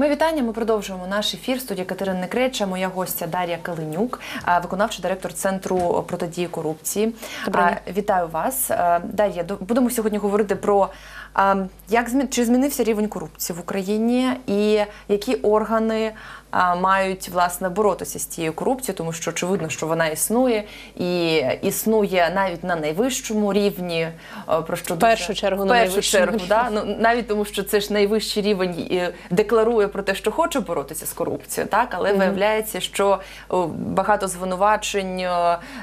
Ми вітання. Ми продовжуємо наш ефір. Студія Катерина Некреча, моя гостя Дар'я Калинюк, виконавчий директор центру протидії корупції. Добре. Вітаю вас, Дар'я. Будемо сьогодні говорити про як чи змінився рівень корупції в Україні, і які органи мають власне боротися з цією корупцією, тому що очевидно, що вона існує і існує навіть на найвищому рівні. Про що В першу дуже- чергу в на першу чергу, да? ну навіть тому, що це ж найвищий рівень і декларує про те, що хоче боротися з корупцією, так але виявляється, що багато звинувачень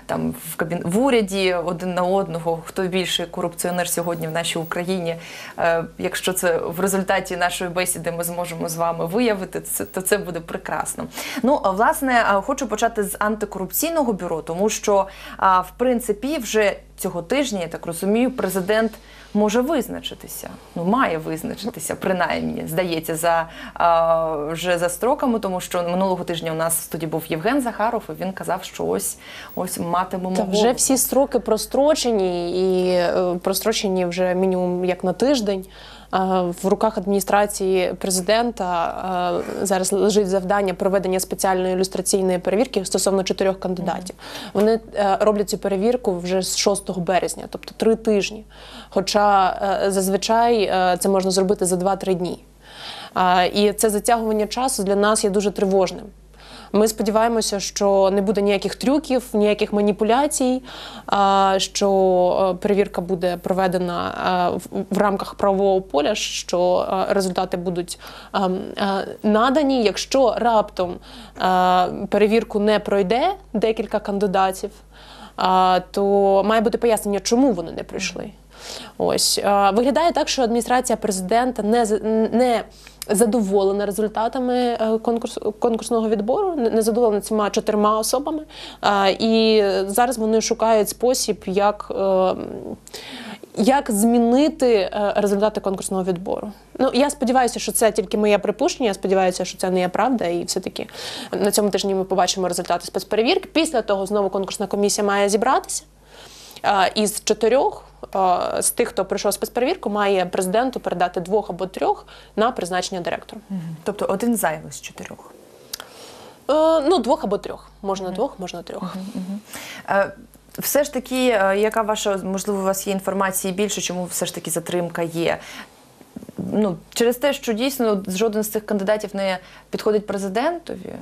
там в кабін в уряді один на одного, хто більший корупціонер сьогодні в нашій Україні. Е, якщо це в результаті нашої бесіди ми зможемо з вами виявити, то це буде прекрасно. Ну власне, хочу почати з антикорупційного бюро, тому що в принципі вже цього тижня, я так розумію, президент може визначитися. Ну, має визначитися, принаймні, здається, за а, вже за строками, тому що минулого тижня у нас в студії був Євген Захаров, і він казав, що ось ось матимемо Та вже всі строки прострочені і е, прострочені вже мінімум як на тиждень. Е, В руках адміністрації президента е, зараз лежить завдання проведення спеціальної ілюстраційної перевірки стосовно чотирьох кандидатів. Вони е, роблять цю перевірку вже з 6 березня, тобто три тижні. Хоча зазвичай це можна зробити за 2-3 дні. І це затягування часу для нас є дуже тривожним. Ми сподіваємося, що не буде ніяких трюків, ніяких маніпуляцій, що е, перевірка буде проведена е, в- рамках правового поля, що е, результати будуть е, е, надані. Якщо раптом перевірку не пройде декілька кандидатів, то має бути пояснення, чому вони не прийшли. Ось виглядає так, що адміністрація президента не не задоволена результатами е, конкурс, конкурсного відбору, не задоволена цими чотирма особами. І зараз вони шукають спосіб, як. е, Як змінити е, результати конкурсного відбору? Ну я сподіваюся, що це тільки моє припущення. Я сподіваюся, що це не є правда, і все-таки на цьому тижні ми побачимо результати спецперевірки. Після того знову конкурсна комісія має зібратися. Із чотирьох з тих, хто пройшов спецперевірку, має президенту передати двох або трьох на призначення директора. Тобто один зайвий з чотирьох. Е, Ну, двох або трьох. Можна двох, можна трьох. Е, Все ж таки, е, яка ваша можливо, у вас є інформації більше, чому все ж таки затримка є? Ну, через те, що дійсно жоден з цих кандидатів не підходить президентові.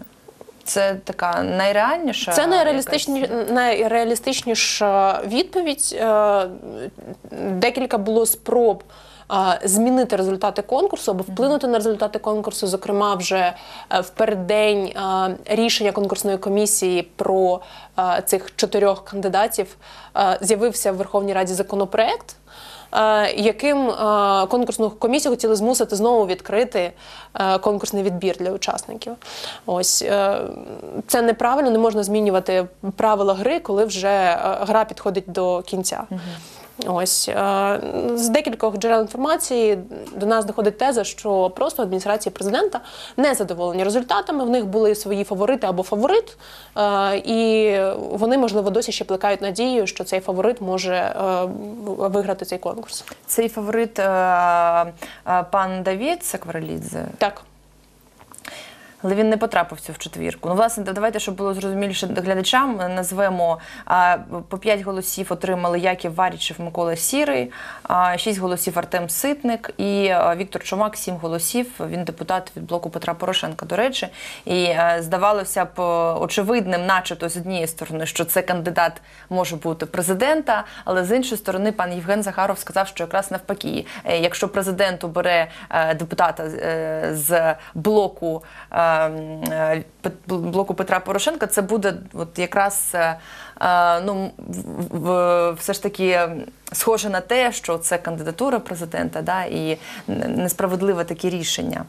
Це така найреальніша. Це найреалістичні, найреалістичніша відповідь. Е, Декілька було спроб. е, Змінити результати конкурсу або вплинути на результати конкурсу, зокрема, вже е, в переддень рішення конкурсної комісії про цих чотирьох кандидатів з'явився в Верховній Раді законопроект, яким е, конкурсну комісію хотіли змусити знову відкрити е, конкурсний відбір для учасників. Ось е, це неправильно, не можна змінювати правила гри, коли вже е, гра підходить до кінця. Ось е, з декількох джерел інформації до нас доходить теза, що просто адміністрація президента не задоволені результатами. В них були свої фаворити або фаворит, е, і вони, можливо, досі ще плекають надію, що цей фаворит може е, виграти цей конкурс. Цей фаворит пан Давід Сакварелідзе, Так. Але він не потрапив в четвірку. Ну, власне, давайте, щоб було зрозуміліше глядачам, назвемо по 5 голосів отримали Яків Варічев, Микола Сірий, а, 6 голосів Артем Ситник і Віктор Чумак 7 голосів. Він депутат від блоку Петра Порошенка, до речі. І е, здавалося б очевидним, начебто з однієї сторони, що це кандидат може бути президента, але з іншої сторони, пан Євген Захаров сказав, що якраз навпаки, Е, якщо президент обере е, депутата з блоку. Е, е, блоку Петра Порошенка, це буде от якраз е, е, ну, все ж таки схоже на те, що це кандидатура президента, да, і несправедливе таке рішення.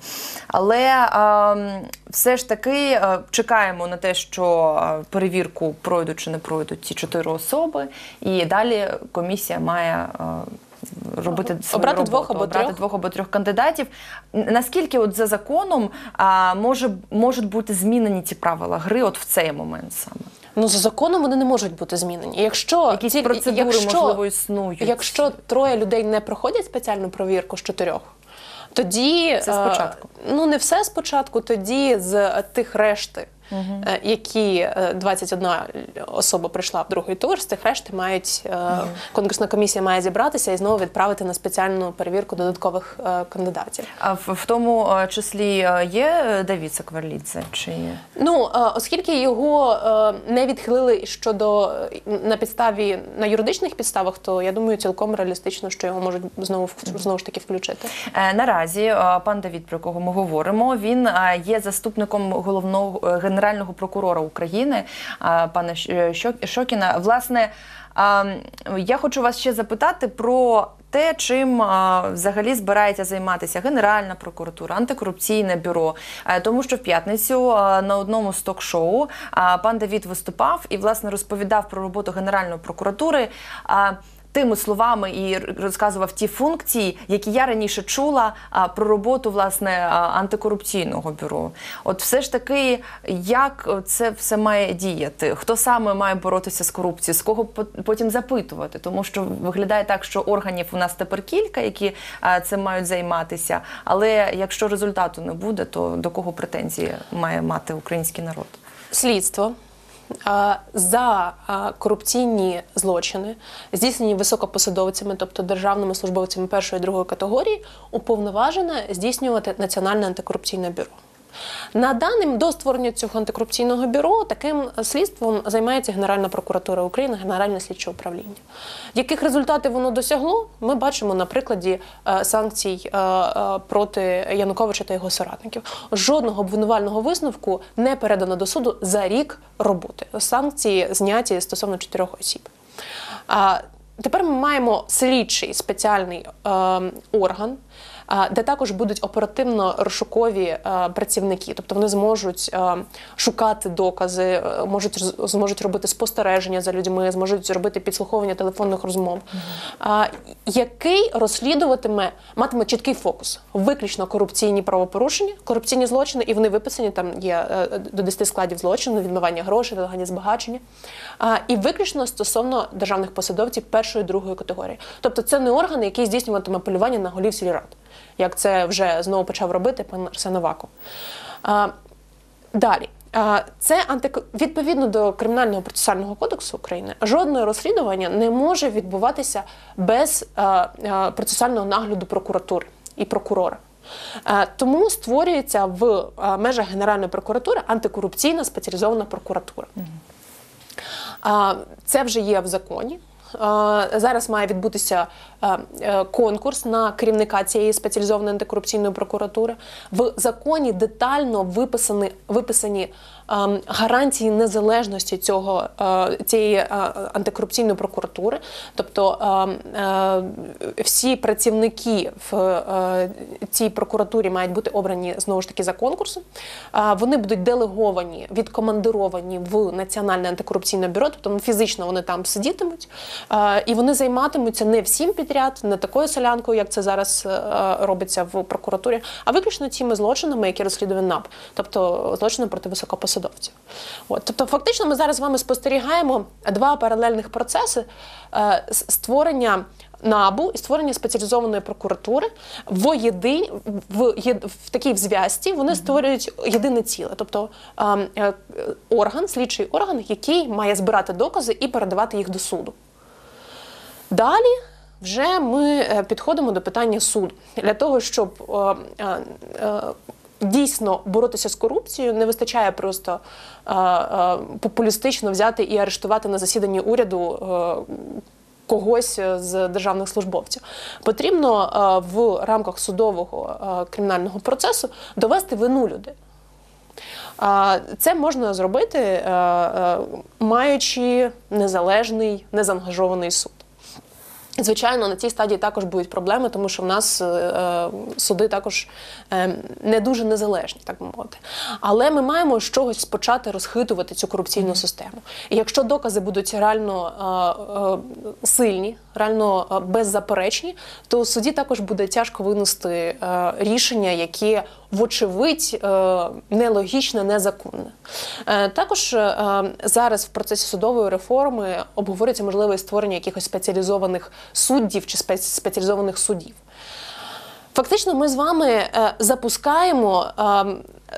Але е, все ж таки чекаємо на те, що перевірку пройдуть чи не пройдуть ці чотири особи, і далі комісія має. Робити свою Обрати роботу, двох або обрати трьох. двох або трьох кандидатів. Наскільки от за законом а, може можуть бути змінені ці правила гри от в цей момент саме? Ну за законом вони не можуть бути змінені. Якщо Якісь ці- процедури якщо, можливо існують. Якщо троє людей не проходять спеціальну провірку з чотирьох, Тоді Все спочатку. е, Ну не все спочатку, тоді з тих решти. Е, Які е, 21 особа прийшла в другий тур, з тих решти мають е, конкурсна комісія має зібратися і знову відправити на спеціальну перевірку додаткових е, кандидатів. А в, в тому е, числі е, є е, Давід Сакварлідзе? Чи ні? Ну, е, оскільки його е, не відхилили щодо е, на підставі на юридичних підставах, то я думаю, цілком реалістично, що його можуть знову знову ж таки включити. Е, Наразі е, пан Давід, про кого ми говоримо, він е, є заступником головного е, генерального прокурора України, пана Шокіна. Власне, е, я хочу вас ще запитати про. Те, чим взагалі збирається займатися Генеральна прокуратура, антикорупційне бюро, Е, тому що в п'ятницю на одному з ток-шоу пан Давід виступав і власне розповідав про роботу Генеральної прокуратури. Тими словами і розказував ті функції, які я раніше чула а, про роботу власне антикорупційного бюро. От все ж таки, як це все має діяти? Хто саме має боротися з корупцією? З кого пот- потім запитувати? Тому що виглядає так, що органів у нас тепер кілька, які а, цим мають займатися. Але якщо результату не буде, то до кого претензії має мати український народ? Слідство за корупційні злочини, здійснені високопосадовцями, тобто державними службовцями першої і другої категорії, уповноважене здійснювати Національне антикорупційне бюро. На даним до створення цього антикорупційного бюро таким слідством займається Генеральна прокуратура України, Генеральне слідче управління. Яких результатів воно досягло, ми бачимо на прикладі е, санкцій е, е, проти Януковича та його соратників. Жодного обвинувального висновку не передано до суду за рік роботи. Санкції зняті стосовно чотирьох осіб. Тепер ми маємо слідчий спеціальний е, орган. Де також будуть оперативно розшукові е, працівники, тобто вони зможуть е, шукати докази, е, можуть зможуть робити спостереження за людьми, зможуть зробити підслуховування телефонних розмов, який розслідуватиме, матиме чіткий фокус, виключно корупційні правопорушення, корупційні злочини, і вони виписані там є до 10 складів злочину, відмивання грошей, вимагання збагачення, і виключно стосовно державних посадовців першої другої категорії. Тобто це не орган, який здійснюватиме полювання на голів сільрад, як це вже знову почав робити пан Арсен Аваков. А, Далі. Це антик... відповідно до кримінального процесуального кодексу України. Жодне розслідування не може відбуватися без процесуального нагляду прокуратури і прокурора. Тому створюється в межах Генеральної прокуратури антикорупційна спеціалізована прокуратура. Це вже є в законі. А, Зараз має відбутися е, конкурс на керівника цієї спеціалізованої антикорупційної прокуратури. В законі детально виписані, виписані гарантії незалежності цього, е, цієї е, антикорупційної прокуратури. Тобто ем, е, всі працівники в цій прокуратурі мають бути обрані знову ж таки за конкурсом. Вони будуть делеговані, відкомандировані в Національне антикорупційне бюро, тобто ну, фізично вони там сидітимуть, і вони займатимуться не всім підряд, не такою солянкою, як це зараз робиться в прокуратурі, а виключно тими злочинами, які розслідує НАП, тобто злочини проти високопосадовців. От, тобто, фактично, ми зараз з вами спостерігаємо два паралельних процеси е, створення. НАБУ і створення спеціалізованої прокуратури в єди, в, єд- в такій зв'язці вони створюють єдине ціле, тобто ем, е, орган, слідчий орган, який має збирати докази і передавати їх до суду. Далі вже ми е, підходимо до питання суду для того, щоб е, е, дійсно боротися з корупцією, не вистачає просто е, е, популістично взяти і арештувати на засіданні уряду. е, Когось з державних службовців потрібно е, в рамках судового е, кримінального процесу довести вину людей. А, Це можна зробити, е, е, маючи незалежний, незаангажований суд. Звичайно, на цій стадії також будуть проблеми, тому що в нас е, е, суди також е, не дуже незалежні, так би мовити. Але ми маємо з чогось почати розхитувати цю корупційну систему. І якщо докази будуть реально е, е, сильні, реально е, беззаперечні, то в суді також буде тяжко винести е, рішення, яке вочевидь е, нелогічне, незаконне. Е, Також е, зараз в процесі судової реформи обговорюється можливість створення якихось спеціалізованих суддів чи спеціалізованих судів. Фактично, ми з вами е, запускаємо е,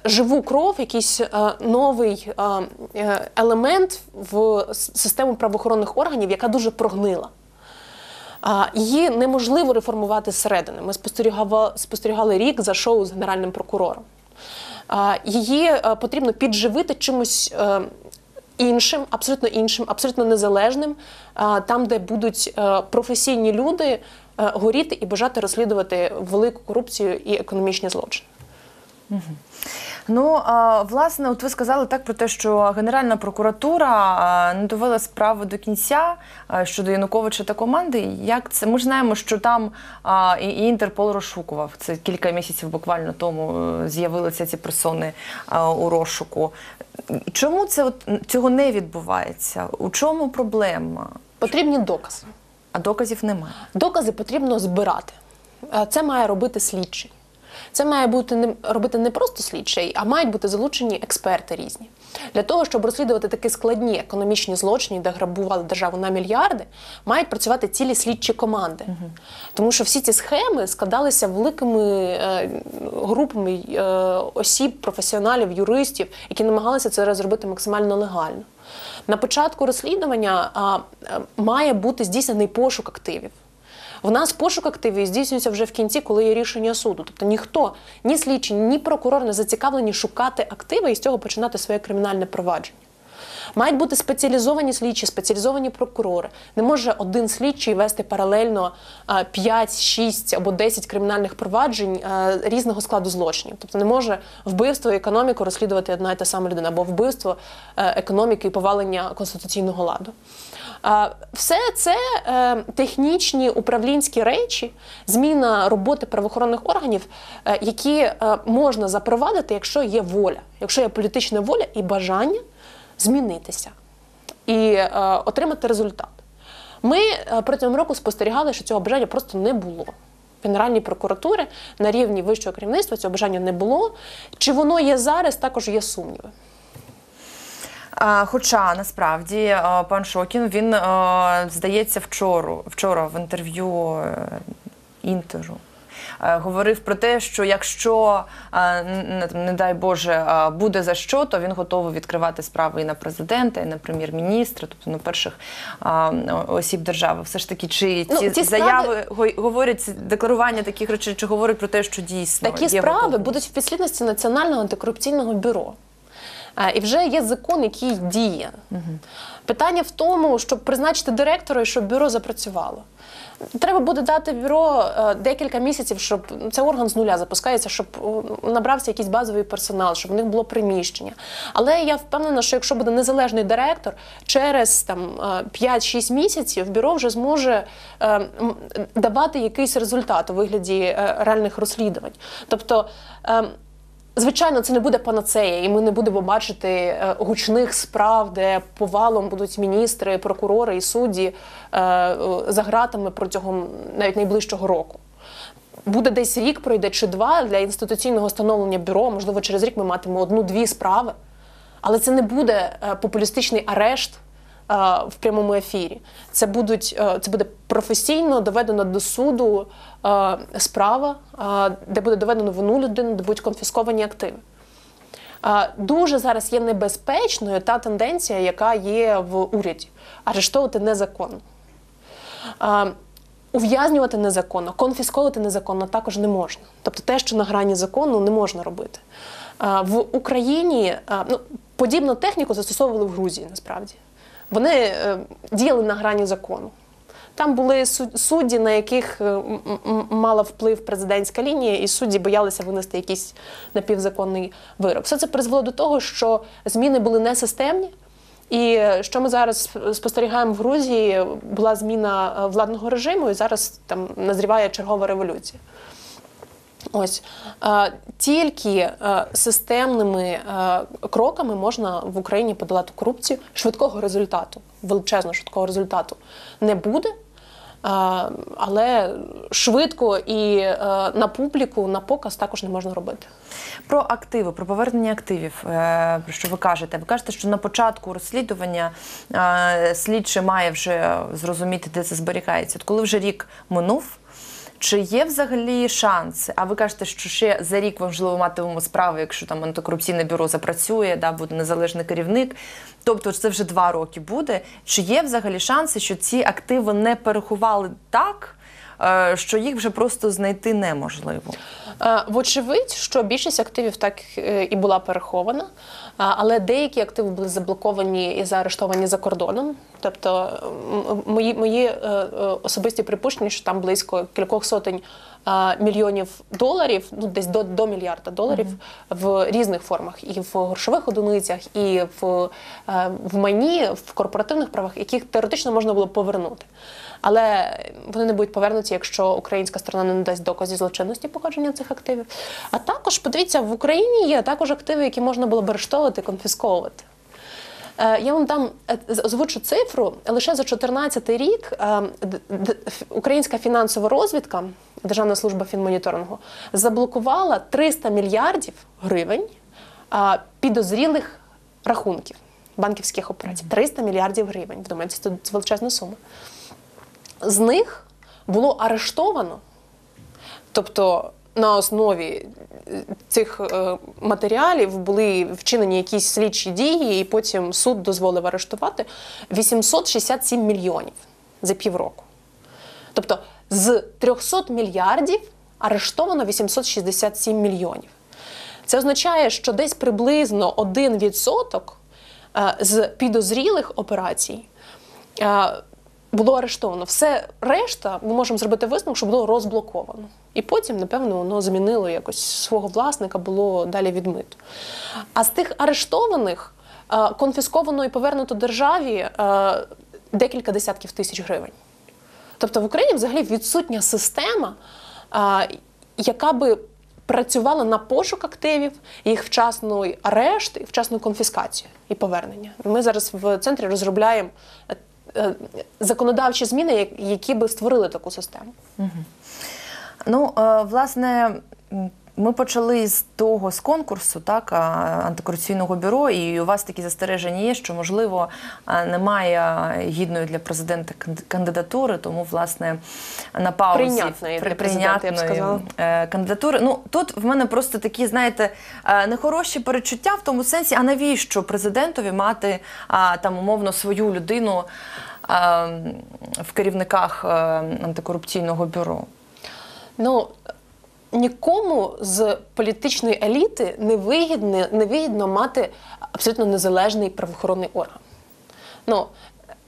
живу кров, якийсь е, новий е, е, елемент в систему правоохоронних органів, яка дуже прогнила. Її неможливо реформувати зсередини. Ми спостерігали, рік за шоу з генеральним прокурором. Її потрібно підживити чимось е, іншим, абсолютно іншим, абсолютно незалежним, там, де будуть е, професійні люди е, горіти і бажати розслідувати велику корупцію і економічні злочини. Ну, а, власне, от ви сказали так про те, що Генеральна прокуратура не довела справу до кінця щодо Януковича та команди. Як це? Ми ж знаємо, що там а, і, і Інтерпол розшукував. Це кілька місяців буквально тому е, з'явилися ці персони а, у розшуку. Чому це от, цього не відбувається? У чому проблема? Потрібні докази. А доказів немає. Докази потрібно збирати. Е, Це має робити слідчий. Це має бути не робити не просто слідчий, а мають бути залучені експерти різні. Для того, щоб розслідувати такі складні економічні злочини, де грабували державу на мільярди, мають працювати цілі слідчі команди. Тому що всі ці схеми складалися великими е, групами е, осіб, професіоналів, юристів, які намагалися це зробити максимально легально. На початку розслідування а, е, має бути здійснений пошук активів. В нас пошук активів здійснюється вже в кінці, коли є рішення суду. Тобто ніхто, ні слідчий, ні прокурор не зацікавлені шукати активи і з цього починати своє кримінальне провадження. Мають бути спеціалізовані слідчі, спеціалізовані прокурори. Не може один слідчий вести паралельно а, 5, 6 або 10 кримінальних проваджень різного складу злочинів. Тобто не може вбивство і економіку розслідувати одна і та сама людина, або вбивство е, економіки і повалення конституційного ладу. Все це е, технічні управлінські речі, зміна роботи правоохоронних органів, е, які можна запровадити, якщо є воля, якщо є політична воля і бажання змінитися і е, отримати результат. Ми е, протягом року спостерігали, що цього бажання просто не було. Генеральній прокуратури на рівні вищого керівництва цього бажання не було. Чи воно є зараз, також є сумніви. Хоча насправді е, пан Шокін він е, здається вчора, вчора в інтерв'ю інтеру. Е, Говорив про те, що якщо е, не, дай Боже е, буде за що, то він готовий відкривати справи і на президента, і на прем'єр-міністра, тобто на перших осіб держави. Все ж таки, чи Ну, ці ці заяви го- говорять декларування таких речей, чи говорять про те, що дійсно Такі є справи готовність? будуть в підслідності Національного антикорупційного бюро. І вже є закон, який діє. Питання в тому, щоб призначити директора і щоб бюро запрацювало. Треба буде дати бюро е, декілька місяців, щоб ну, це орган з нуля запускається, щоб набрався якийсь базовий персонал, щоб в них було приміщення. Але я впевнена, що якщо буде незалежний директор, через там е, 5-6 місяців бюро вже зможе е, давати якийсь результат у вигляді е, реальних розслідувань. Тобто. Звичайно, це не буде панацея, і ми не будемо бачити е, гучних справ, де повалом будуть міністри, прокурори і судді е, за гратами протягом навіть найближчого року. Буде десь рік пройде чи два для інституційного встановлення бюро. Можливо, через рік ми матимемо одну-дві справи, але це не буде е, популістичний арешт в прямому ефірі. Це будуть е, це буде професійно доведено до суду е, справа, е, де буде доведено вину людини, де будуть конфісковані активи. Е, Дуже зараз є небезпечною та тенденція, яка є в уряді арештовувати незаконно. Е, Ув'язнювати незаконно, конфісковувати незаконно також не можна. Тобто те, що на грані закону, не можна робити. Е, В Україні е, ну, подібну техніку застосовували в Грузії насправді. Вони е, діяли на грані закону. Там були судді, на яких е, мала вплив президентська лінія, і судді боялися винести якийсь напівзаконний вирок. Все це призвело до того, що зміни були несистемні. І е, що ми зараз спостерігаємо в Грузії, була зміна владного режиму, і зараз там назріває чергова революція. Ось тільки е, системними е, кроками можна в Україні подолати корупцію. Швидкого результату, величезно швидкого результату не буде. Але швидко і е, на публіку, на показ також не можна робити. Про активи, про повернення активів, про що ви кажете? Ви кажете, що на початку розслідування е, слідчий має вже зрозуміти, де це зберігається. От коли вже рік минув, Чи є взагалі шанси? А ви кажете, що ще за рік можливо матимемо справу, якщо там антикорупційне бюро запрацює, да, буде незалежний керівник. Тобто це вже два роки буде. Чи є взагалі шанси, що ці активи не переховали так, е, що їх вже просто знайти неможливо? Е, Вочевидь, що більшість активів так е, і була перехована, але деякі активи були заблоковані і заарештовані за кордоном. Тобто мої, мої е, е, особисті припущення, що там близько кількох сотень е, мільйонів доларів, ну десь до, до мільярда доларів в різних формах, і в грошових одиницях, і в, е, в майні, в корпоративних правах, яких теоретично можна було повернути. Але вони не будуть повернуті, якщо українська сторона не надасть доказів злочинності походження цих активів. А також подивіться, в Україні є також активи, які можна було б арештовувати, конфісковувати. Е, Я вам дам е, озвучу цифру. Лише за 2014 рік е, українська фінансова розвідка, Державна служба фінмоніторингу, заблокувала 300 мільярдів гривень підозрілих рахунків банківських операцій. 300 мільярдів гривень. Вдумайтесь, це величезна сума. З них було арештовано, тобто на основі е, цих е, матеріалів були вчинені якісь слідчі дії, і потім суд дозволив арештувати 867 мільйонів за півроку. Тобто з 300 мільярдів арештовано 867 мільйонів. Це означає, що десь приблизно 1% е, з підозрілих операцій було арештовано. Все решта ми можемо зробити висновок, що було розблоковано. І потім, напевно, воно змінило якось свого власника, було далі відмито. А з тих арештованих е, конфісковано і повернуто державі е, декілька десятків тисяч гривень. Тобто в Україні взагалі відсутня система, яка би працювала на пошук активів, їх вчасний арешт, і вчасну конфіскацію і повернення. Ми зараз в центрі розробляємо е, е, законодавчі зміни, які би створили таку систему. Ну, е, власне, ми почали з того з конкурсу, так, антикорупційного бюро, і у вас такі застереження є, що можливо немає гідної для президента кандидатури, тому власне на паузі Прийнятної при- для я б сказала. е, кандидатури. Ну тут в мене просто такі, знаєте, е, нехороші перечуття в тому сенсі, а навіщо президентові мати там умовно свою людину в керівниках е, антикорупційного бюро? Ну нікому з політичної еліти не вигідно, не вигідно мати абсолютно незалежний правоохоронний орган. Ну,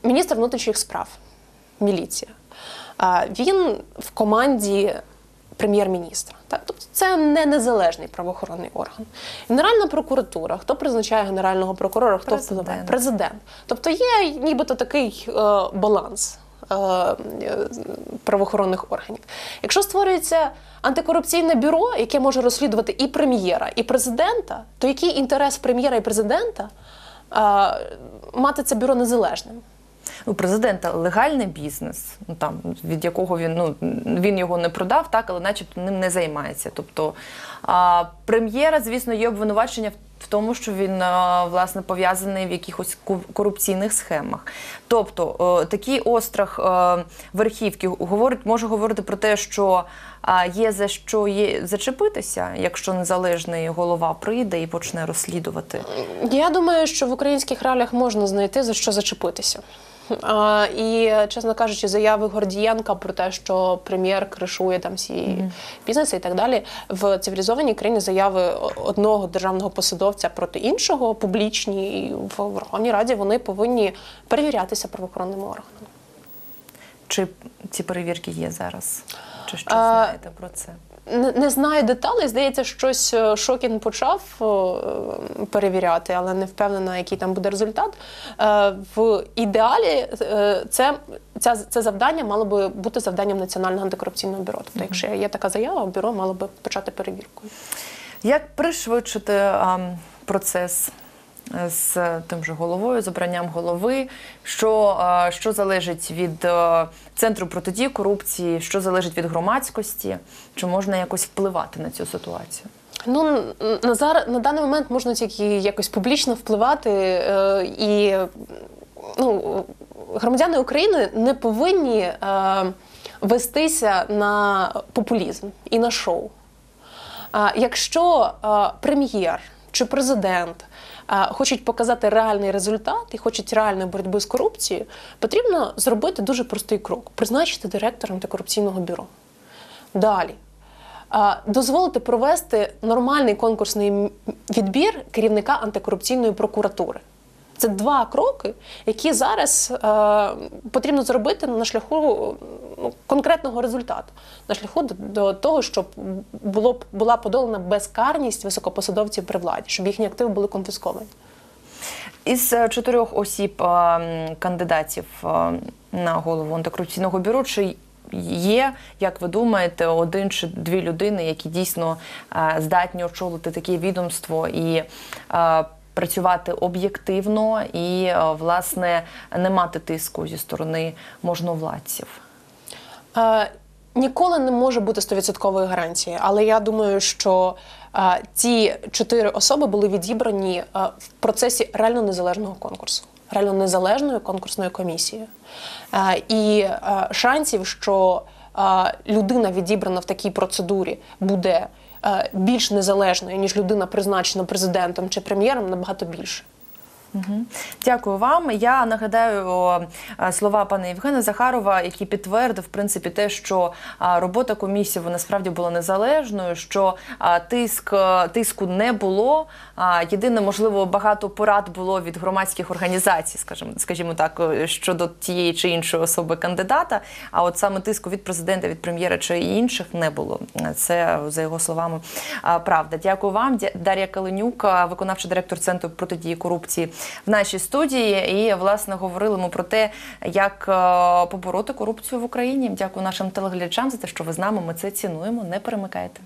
міністр внутрішніх справ, міліція. Він в команді прем'єр-міністра. Тобто це не незалежний правоохоронний орган. Генеральна прокуратура, хто призначає генерального прокурора, хто Президент. впливає? Президент. Тобто є нібито такий е, баланс правоохоронних органів. Якщо створюється антикорупційне бюро, яке може розслідувати і прем'єра, і президента, то який інтерес прем'єра і президента е, мати це бюро незалежним? У президента легальний бізнес, ну там від якого він ну він його не продав, так але начебто ним не займається. Тобто а, прем'єра, звісно, є обвинувачення в. В тому, що він власне пов'язаний в якихось корупційних схемах. Тобто о, такий острах е, верхівки говорить, може говорити про те, що є за що є зачепитися, якщо незалежний голова прийде і почне розслідувати. Я думаю, що в українських реаліях можна знайти за що зачепитися. А, і, чесно кажучи, заяви Гордієнка про те, що прем'єр кришує там всі бізнеси і так далі. В цивілізованій країні заяви одного державного посадовця проти іншого публічні і в Верховній Раді вони повинні перевірятися правоохоронними органами. Чи ці перевірки є зараз? Чи що А, знаєте про це? Не, знаю деталей. Здається, щось е, Шокін почав е, перевіряти, але не впевнена, який там буде результат. Е, В ідеалі це, ця, це завдання мало би бути завданням Національного антикорупційного бюро. Тобто, якщо є така заява, бюро мало би почати перевірку. Як пришвидшити а, процес з тим же головою, з обранням голови? Що, що залежить від е, центру протидії корупції, що залежить від громадськості? Чи можна якось впливати на цю ситуацію? Ну на зараз на даний момент можна тільки якось публічно впливати е, і ну, громадяни України не повинні е, вестися на популізм і на шоу. А, Якщо а, прем'єр чи президент хочуть показати реальний результат і хочуть реальної боротьби з корупцією, потрібно зробити дуже простий крок: призначити директора антикорупційного бюро. Далі. Дозволити провести нормальний конкурсний відбір керівника антикорупційної прокуратури. Це два кроки, які зараз е, потрібно зробити на шляху ну, конкретного результату, на шляху до, до того, щоб було була подолана безкарність високопосадовців при владі, щоб їхні активи були конфісковані. Із е, чотирьох осіб е, кандидатів е, на голову антикорупційного бюро, чи є, як ви думаєте, один чи дві людини, які дійсно здатні очолити таке відомство і працювати об'єктивно і, е, власне, не мати тиску зі сторони можновладців? Е, Ніколи не може бути 100% гарантії, але я думаю, що е, ці чотири особи були відібрані е, в процесі реально незалежного конкурсу, реально незалежної конкурсної комісії. Е, і е, шансів, що е, людина, відібрана в такій процедурі, буде більш незалежною, ніж людина, призначена президентом чи прем'єром, набагато більше. Дякую вам. Я нагадаю е, слова пана Євгена Захарова, який підтвердив в принципі те, що робота комісії вона справді була незалежною, що тиск е, тиску не було. Єдине, можливо, багато порад було від громадських організацій, скажімо, скажімо так, е, щодо тієї чи іншої особи кандидата. А от саме тиску від президента, від прем'єра чи інших не було. Це за його словами правда. Дякую вам. Дар'я Каленюк, виконавчий директор центру протидії корупції в нашій студії. І власне говорили ми про те, як е, побороти корупцію в Україні. Дякую нашим телеглядачам за те, що ви з нами. Ми це цінуємо. Не перемикайте.